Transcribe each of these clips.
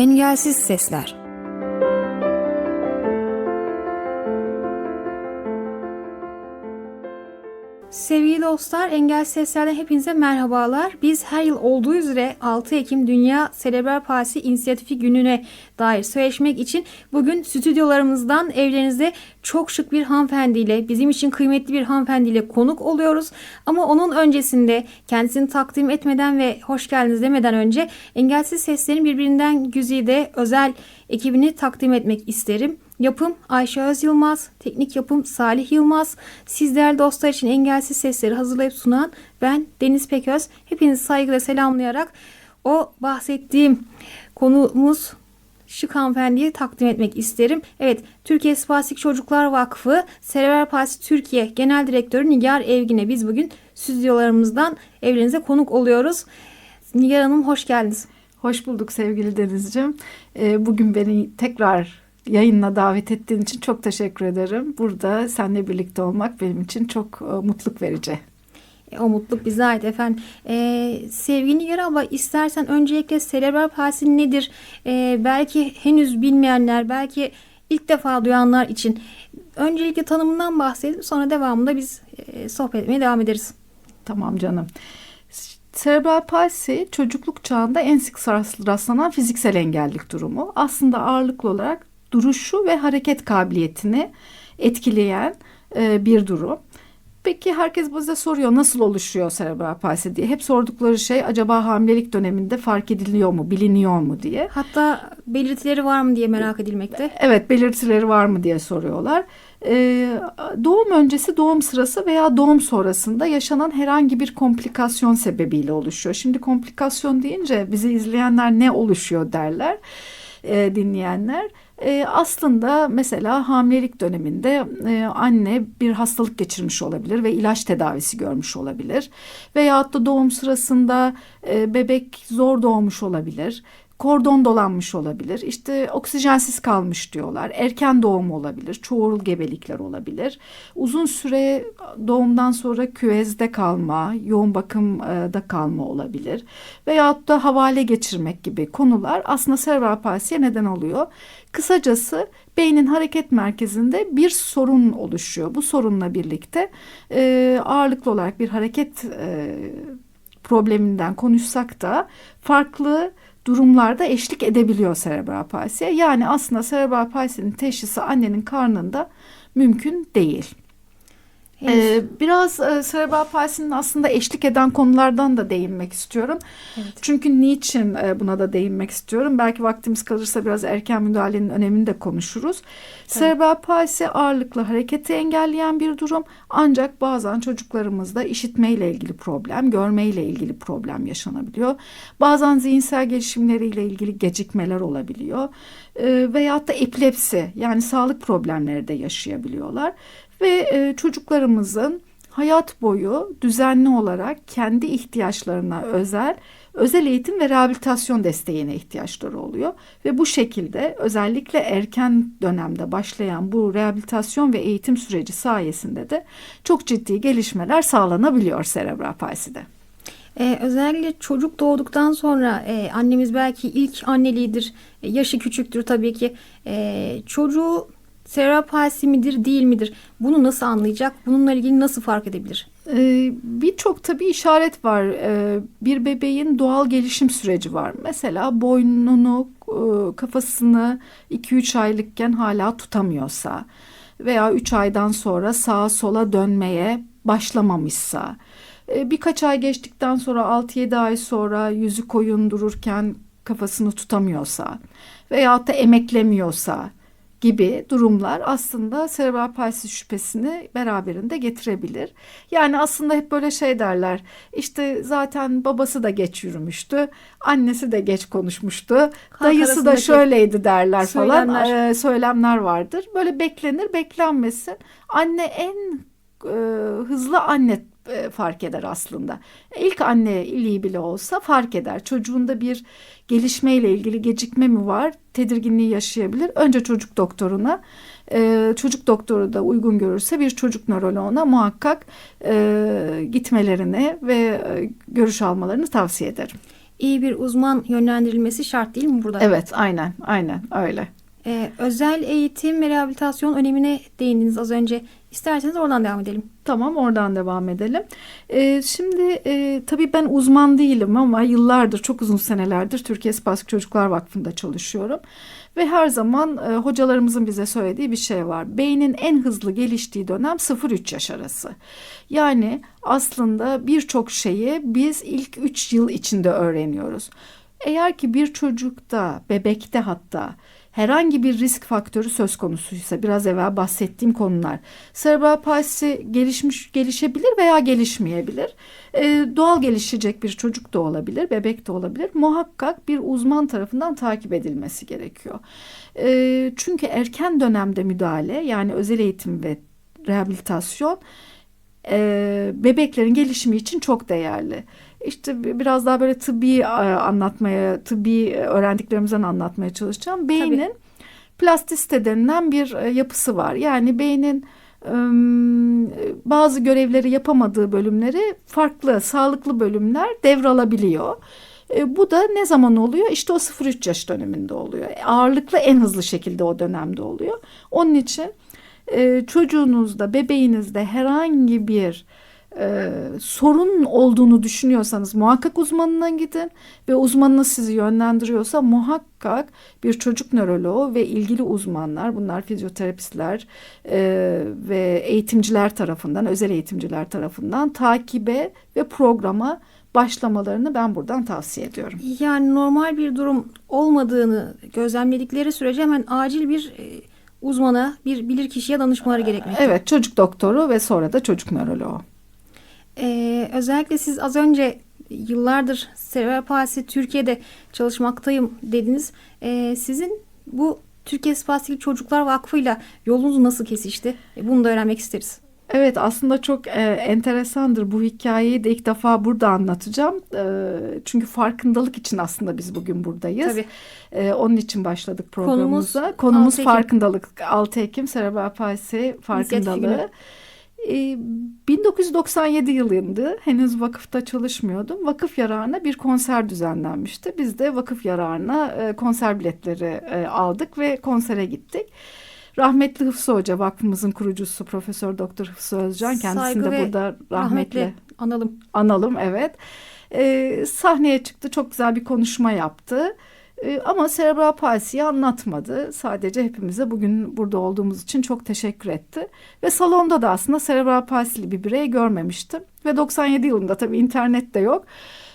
Engelsiz Sesler Sevgili dostlar, Engel Sesler'den hepinize merhabalar. Biz her yıl olduğu üzere 6 Ekim Dünya Serebral Palsi İnisiyatifi Günü'ne dair söyleşmek için bugün stüdyolarımızdan evlerinizde çok şık bir hanımefendiyle, bizim için kıymetli bir hanımefendiyle konuk oluyoruz. Ama onun öncesinde kendisini takdim etmeden ve hoş geldiniz demeden önce Engelsiz Sesler'in birbirinden güzide özel ekibini takdim etmek isterim. Yapım Ayşe Öz Yılmaz, teknik yapım Salih Yılmaz, sizler dostlar için engelsiz sesleri hazırlayıp sunan ben Deniz Peköz. Hepinizi saygıyla selamlayarak o bahsettiğim konumuz şık hanımefendiyi takdim etmek isterim. Evet, Türkiye Spastik Çocuklar Vakfı Serebral Palsi Türkiye Genel Direktörü Nigar Evgin'e biz bugün stüdyolarımızdan evlerinize konuk oluyoruz. Nigar Hanım hoş geldiniz. Hoş bulduk sevgili Deniz'ciğim. Ee, bugün beni tekrar yayınla davet ettiğin için çok teşekkür ederim. Burada seninle birlikte olmak benim için çok e, mutluluk verici. E, o mutluluk bize ait efendim. Ee, sevgili Nigar abla istersen öncelikle serebral palsi nedir? Ee, belki henüz bilmeyenler, belki ilk defa duyanlar için öncelikle tanımından bahsedelim. Sonra devamında biz e, sohbet etmeye devam ederiz. Tamam canım. Serebral palsi çocukluk çağında en sık rastlanan fiziksel engellik durumu. Aslında ağırlıklı olarak duruşu ve hareket kabiliyetini etkileyen e, bir durum. Peki herkes bize soruyor nasıl oluşuyor serebral palsi diye. Hep sordukları şey acaba hamilelik döneminde fark ediliyor mu, biliniyor mu diye. Hatta belirtileri var mı diye merak edilmekte. Evet belirtileri var mı diye soruyorlar. Ee, doğum öncesi, doğum sırası veya doğum sonrasında yaşanan herhangi bir komplikasyon sebebiyle oluşuyor. Şimdi komplikasyon deyince bizi izleyenler ne oluşuyor derler e, dinleyenler. E, aslında mesela hamilelik döneminde e, anne bir hastalık geçirmiş olabilir ve ilaç tedavisi görmüş olabilir. Veyahut da doğum sırasında e, bebek zor doğmuş olabilir kordon dolanmış olabilir. İşte oksijensiz kalmış diyorlar. Erken doğum olabilir. Çoğul gebelikler olabilir. Uzun süre doğumdan sonra küvezde kalma, yoğun bakımda kalma olabilir. Veyahut da havale geçirmek gibi konular aslında serebral palsiye neden oluyor. Kısacası beynin hareket merkezinde bir sorun oluşuyor. Bu sorunla birlikte e, ağırlıklı olarak bir hareket e, probleminden konuşsak da farklı durumlarda eşlik edebiliyor serebral palsiye. Yani aslında serebral palsinin teşhisi annenin karnında mümkün değil. Ee, biraz e, serebral palsinin aslında eşlik eden konulardan da değinmek istiyorum. Evet. Çünkü niçin e, buna da değinmek istiyorum. Belki vaktimiz kalırsa biraz erken müdahalenin önemini de konuşuruz. Evet. Serebral palsi ağırlıklı hareketi engelleyen bir durum. Ancak bazen çocuklarımızda işitmeyle ilgili problem, görmeyle ilgili problem yaşanabiliyor. Bazen zihinsel gelişimleriyle ilgili gecikmeler olabiliyor. E, veyahut da epilepsi yani sağlık problemleri de yaşayabiliyorlar ve e, çocuklarımızın hayat boyu düzenli olarak kendi ihtiyaçlarına özel özel eğitim ve rehabilitasyon desteğine ihtiyaçları oluyor ve bu şekilde özellikle erken dönemde başlayan bu rehabilitasyon ve eğitim süreci sayesinde de çok ciddi gelişmeler sağlanabiliyor serebral palside. Ee, özellikle çocuk doğduktan sonra e, annemiz belki ilk anneliğidir, e, yaşı küçüktür tabii ki. E, çocuğu palsi midir değil midir? Bunu nasıl anlayacak? Bununla ilgili nasıl fark edebilir? Ee, Birçok tabii işaret var. Ee, bir bebeğin doğal gelişim süreci var. Mesela boynunu, e, kafasını 2-3 aylıkken hala tutamıyorsa veya 3 aydan sonra sağa sola dönmeye başlamamışsa, birkaç ay geçtikten sonra 6-7 ay sonra yüzü koyun dururken kafasını tutamıyorsa veyahut da emeklemiyorsa gibi durumlar aslında serebral palsi şüphesini beraberinde getirebilir. Yani aslında hep böyle şey derler. İşte zaten babası da geç yürümüştü, annesi de geç konuşmuştu, Halk dayısı da şöyleydi derler söylemler. falan. Söylemler vardır. Böyle beklenir, beklenmesin. Anne en e, hızlı anne e, fark eder aslında. İlk anneliği bile olsa fark eder. Çocuğunda bir gelişmeyle ilgili gecikme mi var? Tedirginliği yaşayabilir. Önce çocuk doktoruna, e, çocuk doktoru da uygun görürse bir çocuk nöroloğuna muhakkak e, gitmelerini ve görüş almalarını tavsiye ederim. iyi bir uzman yönlendirilmesi şart değil mi burada? Evet, aynen, aynen öyle. Ee, özel eğitim ve rehabilitasyon önemine değindiniz az önce. İsterseniz oradan devam edelim. Tamam oradan devam edelim. Ee, şimdi e, tabii ben uzman değilim ama yıllardır çok uzun senelerdir Türkiye Spastik Çocuklar Vakfı'nda çalışıyorum. Ve her zaman e, hocalarımızın bize söylediği bir şey var. Beynin en hızlı geliştiği dönem 0-3 yaş arası. Yani aslında birçok şeyi biz ilk 3 yıl içinde öğreniyoruz. Eğer ki bir çocukta, bebekte hatta herhangi bir risk faktörü söz konusuysa biraz evvel bahsettiğim konular serebral palsi gelişmiş gelişebilir veya gelişmeyebilir. Ee, doğal gelişecek bir çocuk da olabilir, bebek de olabilir. Muhakkak bir uzman tarafından takip edilmesi gerekiyor. Ee, çünkü erken dönemde müdahale yani özel eğitim ve rehabilitasyon e, bebeklerin gelişimi için çok değerli. İşte bi- biraz daha böyle tıbbi e, anlatmaya, tıbbi öğrendiklerimizden anlatmaya çalışacağım. Beynin plastisite denilen bir e, yapısı var. Yani beynin e, bazı görevleri yapamadığı bölümleri farklı, sağlıklı bölümler devralabiliyor. E, bu da ne zaman oluyor? İşte o 0-3 yaş döneminde oluyor. Ağırlıklı en hızlı şekilde o dönemde oluyor. Onun için e, çocuğunuzda, bebeğinizde herhangi bir e, sorun olduğunu düşünüyorsanız muhakkak uzmanına gidin ve uzmanınız sizi yönlendiriyorsa muhakkak bir çocuk nöroloğu ve ilgili uzmanlar bunlar fizyoterapistler e, ve eğitimciler tarafından özel eğitimciler tarafından takibe ve programa başlamalarını ben buradan tavsiye ediyorum. Yani normal bir durum olmadığını gözlemledikleri sürece hemen acil bir e, uzmana, bir bilirkişiye danışmaları gerekmekte. Evet çocuk doktoru ve sonra da çocuk nöroloğu. Ee, özellikle siz az önce yıllardır serebral palsi Türkiye'de çalışmaktayım dediniz. Ee, sizin bu Türkiye Spastik Çocuklar Vakfı'yla yolunuz nasıl kesişti? E, Bunu da öğrenmek isteriz. Evet aslında çok e, enteresandır bu hikayeyi de ilk defa burada anlatacağım. E, çünkü farkındalık için aslında biz bugün buradayız. Tabii. E, onun için başladık programımıza. Konumuz Konumuz, 6 Ekim. farkındalık. 6 Ekim Serebral Palsi farkındalığı. Günü. E, 1997 yılıydı. Henüz vakıfta çalışmıyordum. Vakıf yararına bir konser düzenlenmişti. Biz de vakıf yararına e, konser biletleri e, aldık ve konsere gittik. Rahmetli Hıfzı Hoca vakfımızın kurucusu Profesör Doktor Hıfzı Özcan kendisini Saygı de burada rahmetle Rahmetle analım. analım evet. Ee, sahneye çıktı çok güzel bir konuşma yaptı. Ee, ama serebral palsiyi anlatmadı. Sadece hepimize bugün burada olduğumuz için çok teşekkür etti. Ve salonda da aslında serebral palsili bir birey görmemiştim. Ve 97 yılında tabii internet de yok.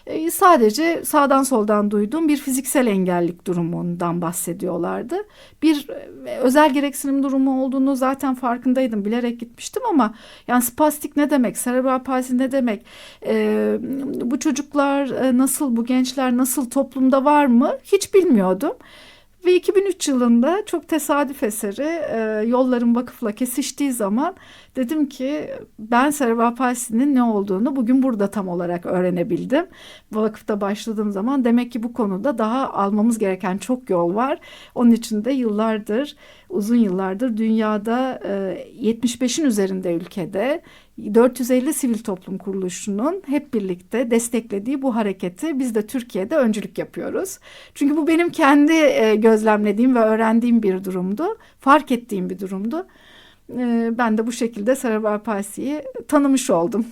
Ee, sadece sağdan soldan duyduğum bir fiziksel engellik durumundan bahsediyorlardı. Bir e, özel gereksinim durumu olduğunu zaten farkındaydım. Bilerek gitmiştim ama yani spastik ne demek, serebral palsi ne demek, e, bu çocuklar e, nasıl, bu gençler nasıl toplumda var mı hiç bilmiyordum. Ve 2003 yılında çok tesadüf eseri e, yolların vakıfla kesiştiği zaman dedim ki ben serebral palsinin ne olduğunu bugün burada tam olarak öğrenebildim. Vakıfta başladığım zaman demek ki bu konuda daha almamız gereken çok yol var. Onun için de yıllardır, uzun yıllardır dünyada e, 75'in üzerinde ülkede 450 sivil toplum kuruluşunun hep birlikte desteklediği bu hareketi biz de Türkiye'de öncülük yapıyoruz. Çünkü bu benim kendi e, gözlemlediğim ve öğrendiğim bir durumdu. Fark ettiğim bir durumdu. E, ben de bu şekilde serebral palsiyi tanımış oldum.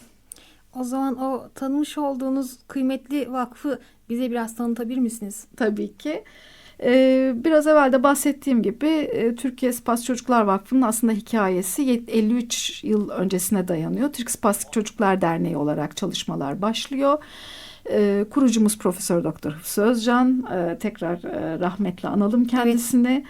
O zaman o tanımış olduğunuz kıymetli vakfı bize biraz tanıtabilir misiniz? tabii ki. Ee, biraz evvel de bahsettiğim gibi e, Türkiye Spas Çocuklar Vakfı'nın aslında hikayesi yet- 53 yıl öncesine dayanıyor. Türk Spastik Çocuklar Derneği olarak çalışmalar başlıyor. Ee, kurucumuz Profesör Doktor Hıfzı Özcan. Ee, tekrar e, rahmetle analım kendisini.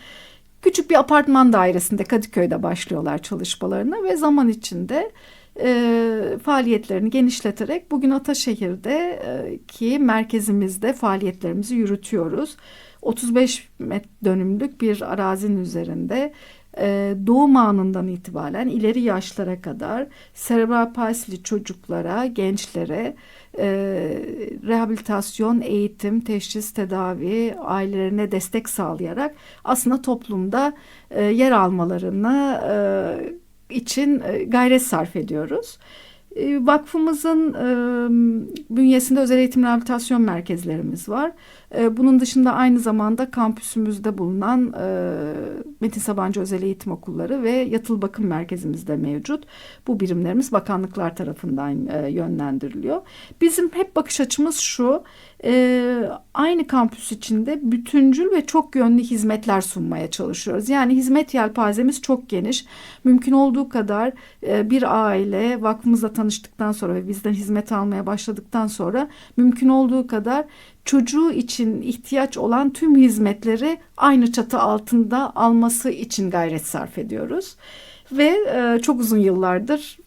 Küçük bir apartman dairesinde Kadıköy'de başlıyorlar çalışmalarına ve zaman içinde e, faaliyetlerini genişleterek bugün Ataşehir'de e, ki merkezimizde faaliyetlerimizi yürütüyoruz. 35 met dönümlük bir arazinin üzerinde e, doğum anından itibaren ileri yaşlara kadar serebral palsili çocuklara, gençlere e, rehabilitasyon, eğitim, teşhis, tedavi, ailelerine destek sağlayarak aslında toplumda e, yer almalarına e, için e, gayret sarf ediyoruz. E, Vakfımızın e, bünyesinde özel eğitim rehabilitasyon merkezlerimiz var. E, Bunun dışında aynı zamanda kampüsümüzde bulunan e, Metin Sabancı Özel Eğitim Okulları ve Yatılı Bakım Merkezimiz de mevcut. Bu birimlerimiz bakanlıklar tarafından e, yönlendiriliyor. Bizim hep bakış açımız şu, e, aynı kampüs içinde bütüncül ve çok yönlü hizmetler sunmaya çalışıyoruz. Yani hizmet yelpazemiz çok geniş. Mümkün olduğu kadar bir aile vakfımızla tanıştıktan sonra ve bizden hizmet almaya başladıktan sonra mümkün olduğu kadar çocuğu için ihtiyaç olan tüm hizmetleri aynı çatı altında alması için gayret sarf ediyoruz. Ve e, çok uzun yıllardır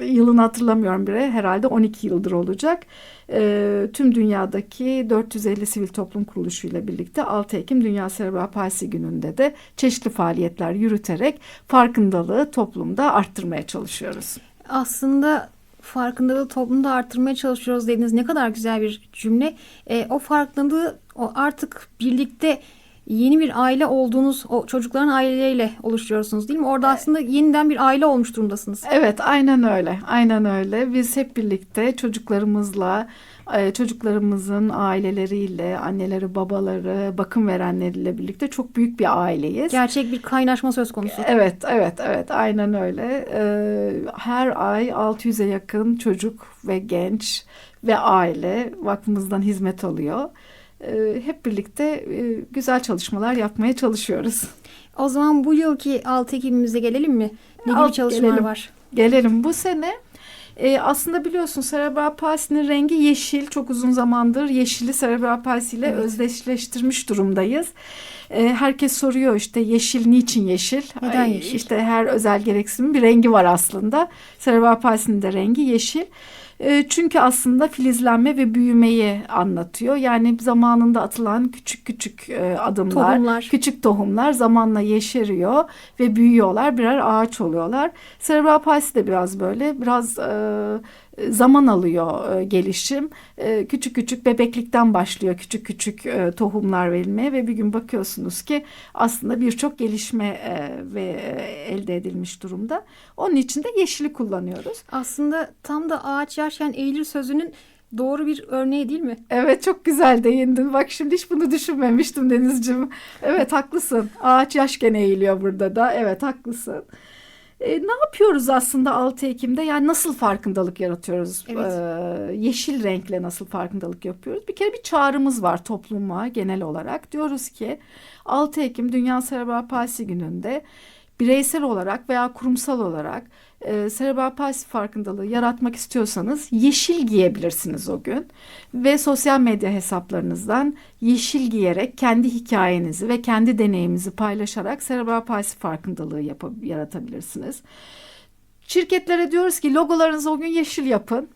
yılını hatırlamıyorum bile herhalde 12 yıldır olacak. E, tüm dünyadaki 450 sivil toplum kuruluşu ile birlikte 6 Ekim Dünya Serebral Palsi gününde de çeşitli faaliyetler yürüterek farkındalığı toplumda arttırmaya çalışıyoruz. Aslında farkındalığı toplumda arttırmaya çalışıyoruz dediğiniz ne kadar güzel bir cümle. E, o farkındalığı o artık birlikte yeni bir aile olduğunuz o çocukların aileleriyle oluşturuyorsunuz değil mi? Orada aslında yeniden bir aile olmuş durumdasınız. Evet aynen öyle aynen öyle biz hep birlikte çocuklarımızla e, çocuklarımızın aileleriyle anneleri babaları bakım verenleriyle birlikte çok büyük bir aileyiz. Gerçek bir kaynaşma söz konusu. Evet, evet, evet. Aynen öyle. Ee, her ay 600'e yakın çocuk ve genç ve aile vakfımızdan hizmet alıyor. Ee, hep birlikte e, güzel çalışmalar yapmaya çalışıyoruz. O zaman bu yılki 6 Ekim'imize gelelim mi? Ne gibi Al, çalışmalar gelelim. var? Gelelim bu sene. e, aslında biliyorsun serebral palsinin rengi yeşil. Çok uzun zamandır yeşili serebral palsi ile Evet. özdeşleştirmiş durumdayız. E, herkes soruyor işte yeşil niçin yeşil? Neden yeşil? İşte her özel gereksinim bir rengi var aslında. Serebral palsinin de rengi yeşil. E, çünkü aslında filizlenme ve büyümeyi anlatıyor. Yani zamanında atılan küçük küçük e, adımlar, Tohumlar. küçük tohumlar zamanla yeşeriyor ve büyüyorlar, birer ağaç oluyorlar. Serebral palsi de biraz böyle, biraz e, zaman alıyor e, gelişim. E, küçük küçük bebeklikten başlıyor küçük küçük e, tohumlar verilmeye ve bir gün bakıyorsunuz ki aslında birçok gelişme ve elde edilmiş durumda. Onun için de yeşili kullanıyoruz. Aslında tam da ağaç yaşken eğilir sözünün doğru bir örneği değil mi? Evet çok güzel değindin. Bak şimdi hiç bunu düşünmemiştim Denizciğim. Evet haklısın. Ağaç yaşken eğiliyor burada da. Evet haklısın. E, ne yapıyoruz aslında 6 Ekim'de? Yani nasıl farkındalık yaratıyoruz? Evet. E, yeşil renkle nasıl farkındalık yapıyoruz? Bir kere bir çağrımız var topluma genel olarak. Diyoruz ki 6 Ekim Dünya Serebral Palsi gününde bireysel olarak veya kurumsal olarak e, serebral palsi farkındalığı yaratmak istiyorsanız yeşil giyebilirsiniz o gün ve sosyal medya hesaplarınızdan yeşil giyerek kendi hikayenizi ve kendi deneyiminizi paylaşarak serebral palsi farkındalığı yaratabilirsiniz. Şirketlere diyoruz ki logolarınızı o gün yeşil yapın.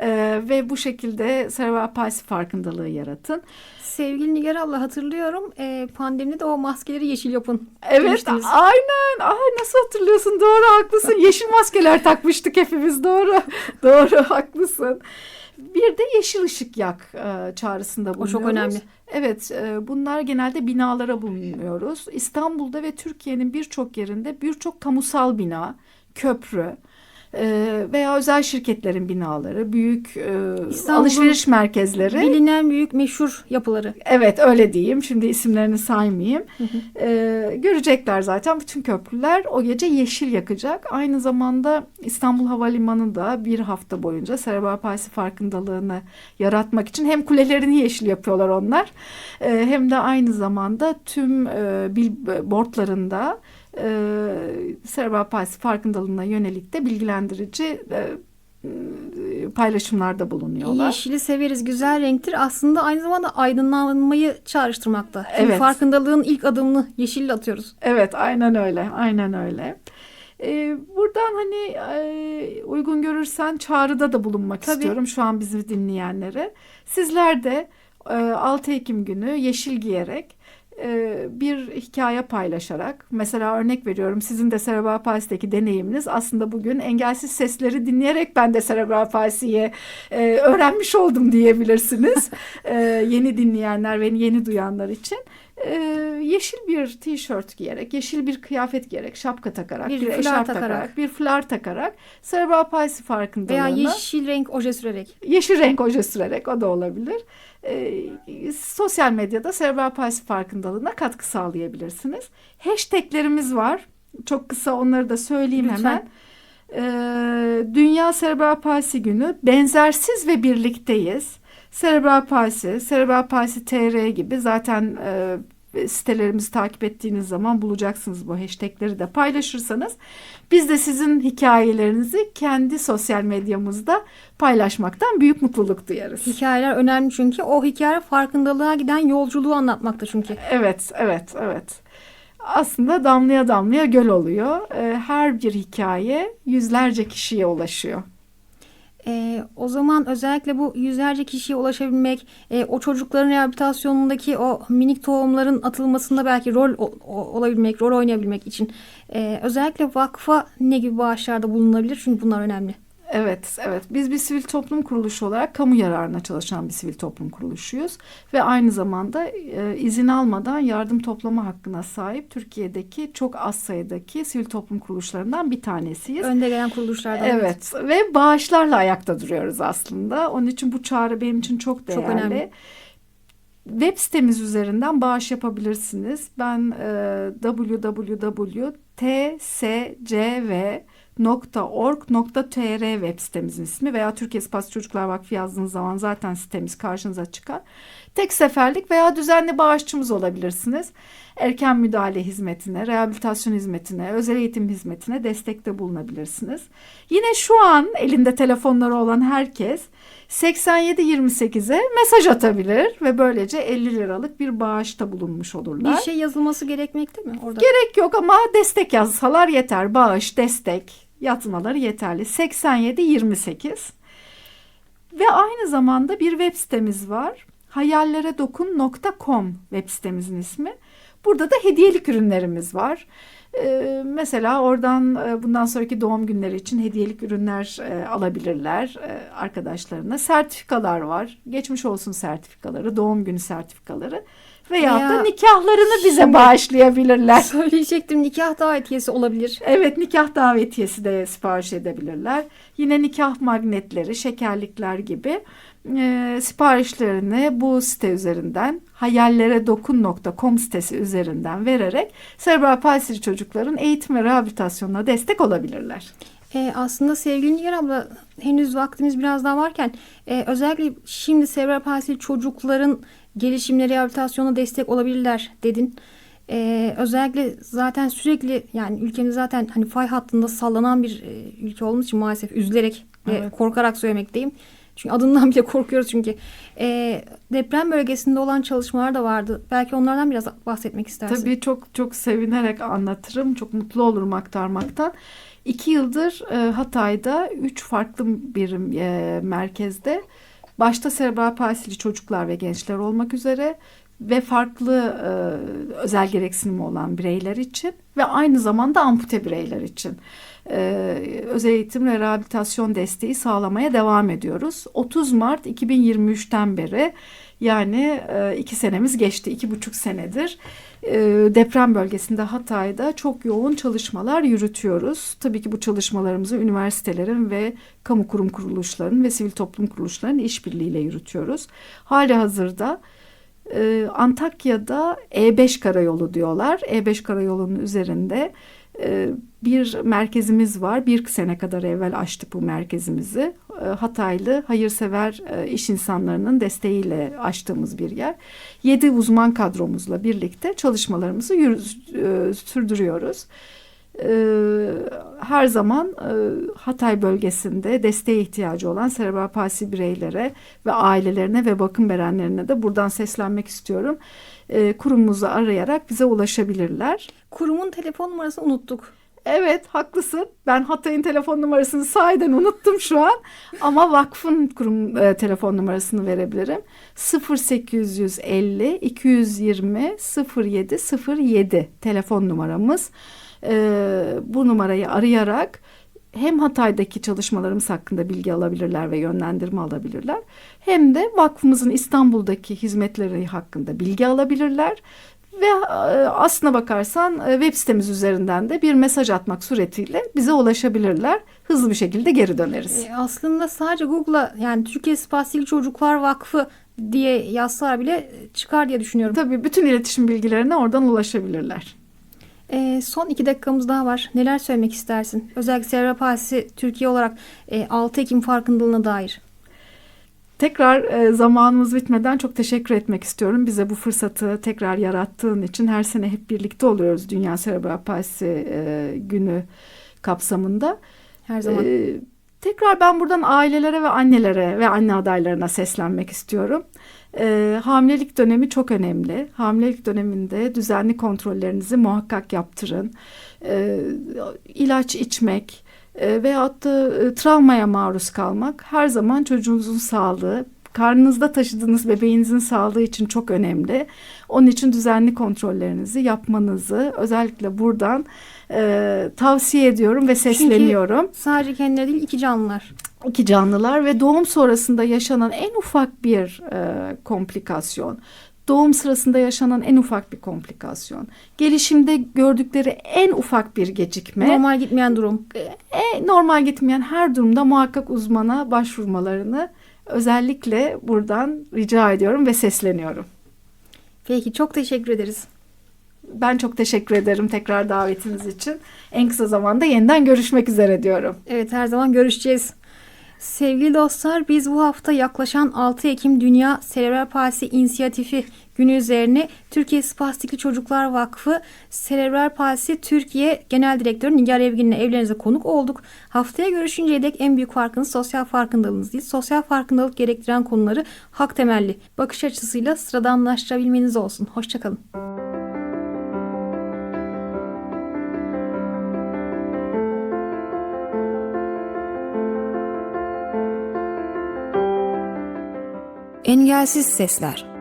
E, ve bu şekilde serebral palsi farkındalığı yaratın. Sevgili Nigar abla hatırlıyorum e, pandemide de o maskeleri yeşil yapın Evet demiştiniz. aynen. Ay nasıl hatırlıyorsun? Doğru haklısın. Yeşil maskeler takmıştık hepimiz. Doğru. Doğru haklısın. Bir de yeşil ışık yak e, çağrısında O bulunuyoruz. çok önemli. Evet, e, bunlar genelde binalara bulunuyoruz. İstanbul'da ve Türkiye'nin birçok yerinde birçok kamusal bina, köprü veya özel şirketlerin binaları, büyük e, alışveriş merkezleri. Bilinen büyük meşhur yapıları. Evet öyle diyeyim. Şimdi isimlerini saymayayım. Ee, görecekler zaten bütün köprüler o gece yeşil yakacak. Aynı zamanda İstanbul Havalimanı da bir hafta boyunca serebral palsi farkındalığını yaratmak için hem kulelerini yeşil yapıyorlar onlar e, hem de aynı zamanda tüm e, billboardlarında e, serebral palsi farkındalığına yönelik de bilgilendirici e, paylaşımlarda bulunuyorlar. Yeşili severiz, güzel renktir. Aslında aynı zamanda aydınlanmayı çağrıştırmakta. Çünkü Evet. farkındalığın ilk adımını yeşille atıyoruz. Evet, aynen öyle, aynen öyle. Ee, buradan hani e, uygun görürsen çağrıda da bulunmak Tabii. istiyorum şu an bizi dinleyenlere. Sizler de e, 6 Ekim günü yeşil giyerek e, bir hikaye paylaşarak mesela örnek veriyorum sizin de serebral palsideki deneyiminiz aslında bugün engelsiz sesleri dinleyerek ben de serebral palsiyi e, öğrenmiş oldum diyebilirsiniz. E, yeni dinleyenler ve yeni duyanlar için. e, yeşil bir tişört giyerek, yeşil bir kıyafet giyerek, şapka takarak, Bir bir, eşarp takarak. takarak, bir fular takarak serebral palsi Veya farkındalığını yeşil renk oje sürerek. yeşil renk oje sürerek o da olabilir. E, sosyal medyada serebral palsi farkındalığına katkı sağlayabilirsiniz. Hashtaglerimiz var. Çok kısa onları da söyleyeyim Lütfen. hemen. E, Dünya Serebral Palsi Günü benzersiz ve birlikteyiz. Serebral Palsi, Serebral Palsi TR gibi zaten e, sitelerimizi takip ettiğiniz zaman bulacaksınız bu hashtagleri de paylaşırsanız biz de sizin hikayelerinizi kendi sosyal medyamızda paylaşmaktan büyük mutluluk duyarız. Hikayeler önemli çünkü o hikaye farkındalığa giden yolculuğu anlatmakta çünkü. Evet, evet, evet. Aslında damlaya damlaya göl oluyor. Ee, Her bir hikaye yüzlerce kişiye ulaşıyor. Ee, o zaman özellikle bu yüzlerce kişiye ulaşabilmek, e, o çocukların rehabilitasyonundaki o minik tohumların atılmasında belki rol o- olabilmek, rol oynayabilmek için e, özellikle vakfa ne gibi bağışlarda bulunabilir? Çünkü bunlar önemli. Evet, evet. Biz bir sivil toplum kuruluşu olarak kamu yararına çalışan bir sivil toplum kuruluşuyuz ve aynı zamanda e, izin almadan yardım toplama hakkına sahip Türkiye'deki çok az sayıdaki sivil toplum kuruluşlarından bir tanesiyiz. Önde gelen kuruluşlardan. Evet ve bağışlarla ayakta duruyoruz aslında. Onun için bu çağrı benim için çok değerli. Çok önemli. Web sitemiz üzerinden bağış yapabilirsiniz. Ben e, www.tscv.org.tr web sitemizin ismi veya Türkiye Spas Çocuklar Vakfı yazdığınız zaman zaten sitemiz karşınıza çıkar. Tek seferlik veya düzenli bağışçımız olabilirsiniz. Erken müdahale hizmetine, rehabilitasyon hizmetine, özel eğitim hizmetine destekte bulunabilirsiniz. Yine şu an elinde telefonları olan herkes 8728'e mesaj atabilir ve böylece 50 liralık bir bağışta bulunmuş olurlar. Bir şey yazılması gerekmekte mi orada? Gerek yok ama destek yazsalar yeter. Bağış, destek yazmaları yeterli. 8728 ve aynı zamanda bir web sitemiz var. hayalleredokun.com web sitemizin ismi. Burada da hediyelik ürünlerimiz var. Ee, mesela oradan e, bundan sonraki doğum günleri için hediyelik ürünler e, alabilirler e, arkadaşlarına. Sertifikalar var. Geçmiş olsun sertifikaları, doğum günü sertifikaları veya da nikahlarını bize şimdi- bağışlayabilirler. Söyleyecektim nikah davetiyesi olabilir. Evet nikah davetiyesi de sipariş edebilirler. Yine nikah magnetleri, şekerlikler gibi e, siparişlerini bu site üzerinden hayalleredokun.com sitesi üzerinden vererek serebral palsili çocukların eğitim ve rehabilitasyonuna destek olabilirler. Ee, aslında sevgili Nigar abla henüz vaktimiz biraz daha varken e, özellikle şimdi serebral palsili çocukların gelişimine rehabilitasyona destek olabilirler dedin. Ee, özellikle zaten sürekli yani ülkemiz zaten hani fay hattında sallanan bir e, ülke olduğumuz için maalesef üzülerek ve Evet. korkarak söylemekteyim. Çünkü adından bile korkuyoruz çünkü. Ee, deprem bölgesinde olan çalışmalar da vardı. Belki onlardan biraz bahsetmek istersin. Tabii çok çok sevinerek anlatırım. Çok mutlu olurum aktarmaktan. İki yıldır e, Hatay'da üç farklı bir e, merkezde başta serebral palsili çocuklar ve gençler olmak üzere ve farklı e, özel gereksinimi olan bireyler için ve aynı zamanda ampute bireyler için e, özel eğitim ve rehabilitasyon desteği sağlamaya devam ediyoruz. 30 Mart 2023'ten beri yani e, iki senemiz geçti, iki buçuk senedir e, deprem bölgesinde Hatay'da çok yoğun çalışmalar yürütüyoruz. Tabii ki bu çalışmalarımızı üniversitelerin ve kamu kurum kuruluşlarının ve sivil toplum kuruluşlarının işbirliğiyle yürütüyoruz. Hali hazırda e, Antakya'da E5 karayolu diyorlar. E5 karayolunun üzerinde e, bir merkezimiz var. Bir sene kadar evvel açtık bu merkezimizi. E, Hataylı hayırsever e, iş insanlarının desteğiyle açtığımız bir yer. Yedi uzman kadromuzla birlikte çalışmalarımızı yürü- e, sürdürüyoruz. E, her zaman e, Hatay bölgesinde desteğe ihtiyacı olan serebral palsi bireylere ve ailelerine ve bakım verenlerine de buradan seslenmek istiyorum. E, kurumumuzu arayarak bize ulaşabilirler. Kurumun telefon numarasını unuttuk. Evet haklısın. Ben Hatay'ın telefon numarasını sahiden unuttum şu an. Ama vakfın kurum e, telefon numarasını verebilirim. 0850 220 0707 telefon numaramız. E, bu numarayı arayarak hem Hatay'daki çalışmalarımız hakkında bilgi alabilirler ve yönlendirme alabilirler. Hem de vakfımızın İstanbul'daki hizmetleri hakkında bilgi alabilirler Ve e, aslına bakarsan e, web sitemiz üzerinden de bir mesaj atmak suretiyle bize ulaşabilirler. Hızlı bir şekilde geri döneriz. E, aslında sadece Google'a yani Türkiye Spastik Çocuklar Vakfı diye yazsalar bile çıkar diye düşünüyorum. Tabii bütün iletişim bilgilerine oradan ulaşabilirler. E, son iki dakikamız daha var. Neler söylemek istersin? Özellikle Serebral Palsi Türkiye olarak e, 6 Ekim farkındalığına dair. Tekrar e, zamanımız bitmeden çok teşekkür etmek istiyorum. Bize bu fırsatı tekrar yarattığın için her sene hep birlikte oluyoruz Dünya Serebral Palsi e, günü kapsamında. Her zaman. Ee, tekrar ben buradan ailelere ve annelere ve anne adaylarına seslenmek istiyorum. Hamilelik dönemi çok önemli. Hamilelik döneminde düzenli kontrollerinizi muhakkak yaptırın. Ee, ilaç içmek e, veyahut da e, travmaya maruz kalmak her zaman çocuğunuzun sağlığı, karnınızda taşıdığınız bebeğinizin sağlığı için çok önemli. Onun için düzenli kontrollerinizi yapmanızı özellikle buradan e, tavsiye ediyorum ve sesleniyorum. Sadece kendileri değil iki canlılar. İki canlılar ve doğum sonrasında yaşanan en ufak bir e, komplikasyon. Doğum sırasında yaşanan en ufak bir komplikasyon. Gelişimde gördükleri en ufak bir gecikme. Normal gitmeyen durum. E, normal gitmeyen her durumda muhakkak uzmana başvurmalarını özellikle buradan rica ediyorum ve sesleniyorum. Peki çok teşekkür ederiz. Ben çok teşekkür ederim tekrar davetiniz için. En kısa zamanda yeniden görüşmek üzere diyorum. Evet her zaman görüşeceğiz. Sevgili dostlar biz bu hafta yaklaşan 6 Ekim Dünya Serebral Palsi İnisiyatifi günü üzerine Türkiye Spastikli Çocuklar Vakfı Serebral Palsi Türkiye Genel Direktörü Nigar Evgin'le evlerinize konuk olduk. Haftaya görüşünceye dek en büyük farkınız sosyal farkındalığınız değil. Sosyal farkındalık gerektiren konuları hak temelli bakış açısıyla sıradanlaştırabilmeniz olsun. Hoşçakalın. Engelsiz Sesler